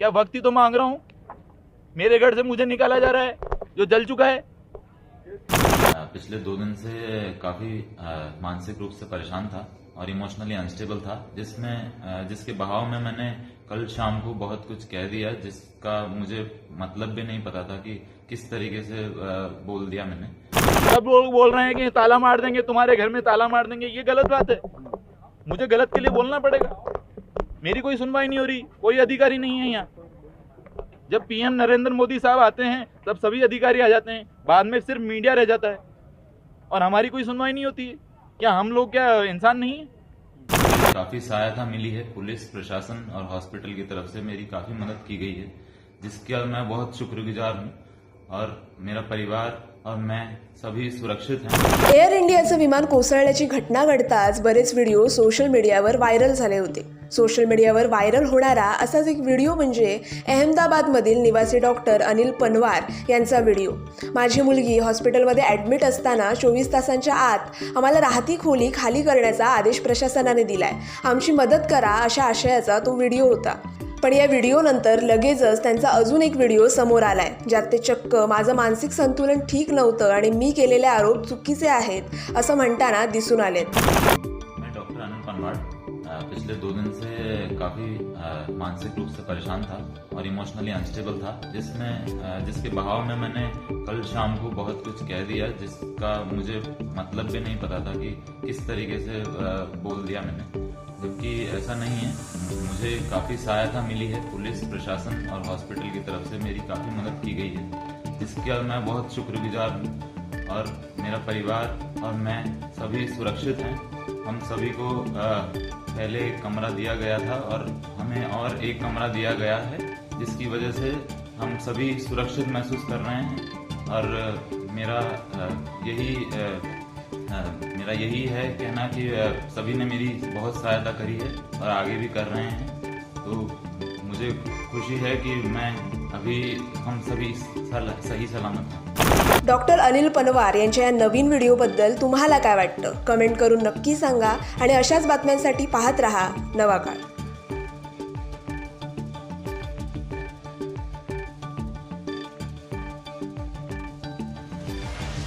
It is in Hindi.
क्या वक्त ही तो मांग रहा हूँ? मेरे घर से मुझे निकाला जा रहा है जो जल चुका है। पिछले दो दिन से काफ़ी मानसिक रूप से परेशान था और इमोशनली अनस्टेबल था जिसमें जिसके बहाव में मैंने कल शाम को बहुत कुछ कह दिया जिसका मुझे मतलब भी नहीं पता था कि किस तरीके से बोल दिया मैंने। सब लोग बोल रहे हैं कि ताला मार देंगे तुम्हारे घर में ताला मार देंगे ये गलत बात है। मुझे गलत के लिए बोलना पड़ेगा। मेरी कोई सुनवाई नहीं हो रही कोई अधिकारी नहीं है यहाँ। जब पीएम नरेंद्र मोदी साहब आते हैं तब सभी अधिकारी आ जाते हैं बाद में सिर्फ़ मीडिया रह जाता है। और हमारी कोई सुनवाई नहीं होती। है क्या हम लोग क्या इंसान नहीं है? काफ़ी सहायता मिली है पुलिस प्रशासन और हॉस्पिटल की तरफ़ से। मेरी काफ़ी मदद की गई है जिसका मैं बहुत शुक्रगुजार हूँ। और मेरा परिवार और मैं सभी सुरक्षित हैं। एअर इंडियाचं विमान कोसळण्याची घटना घडताच बरेच व्हिडिओ सोशल मीडियावर व्हायरल झाले होते. सोशल मीडियावर व्हायरल होणारा असाच एक व्हिडिओ म्हणजे अहमदाबादमधील निवासी डॉक्टर अनिल पनवार यांचा व्हिडिओ. माझी मुलगी हॉस्पिटलमध्ये ॲडमिट असताना चोवीस तासांच्या आत आम्हाला राहती खोली खाली करण्याचा आदेश प्रशासनाने दिलाय. आमची मदत करा अशा आशयाचा तो व्हिडिओ होता. पण या व्हिडिओनंतर लगेचच त्यांचा अजून एक व्हिडिओ समोर आलाय ज्यात ते चक्क माझं मानसिक संतुलन ठीक नव्हतं आणि मी केलेले आरोप चुकीचे आहेत असं म्हणताना दिसून आलेत. डॉक्टर अनिल पनवाड़ पिछले दो दिन से काफ़ी मानसिक रूप से परेशान था और इमोशनली अनस्टेबल था, जिसमें जिसके बहाव में मैंने कल शाम को बहुत कुछ कह दिया, जिसका मुझे मतलब भी नहीं पता था कि किस तरीके से बोल दिया मैंने। जबकि ऐसा नहीं है, मुझे काफ़ी सहायता मिली है पुलिस, प्रशासन और हॉस्पिटल की तरफ़ से, मेरी काफ़ी मदद की गई है। जिसका मैं बहुत शुक्रगुजार हूँ और मेरा परिवार और मैं सभी सुरक्षित हैं। हम सभी को पहले एक कमरा दिया गया था और हमें और एक कमरा दिया गया है, जिसकी वजह से हम सभी सुरक्षित महसूस कर रहे हैं। और मेरा यही मेरा यही है कहना कि सभी ने मेरी बहुत सहायता करी है और आगे भी कर रहे हैं। तो मुझे खुशी है कि मैं अभी हम सभी सही सलामत हैं। डॉक्टर अनिल पनवार यांच्या या नवीन व्हिडिओबद्दल तुम्हाला काय वाटतं? कमेंट करून नक्की सांगा आणि अशाच बातम्यांसाठी पाहत रहा नवा काळ.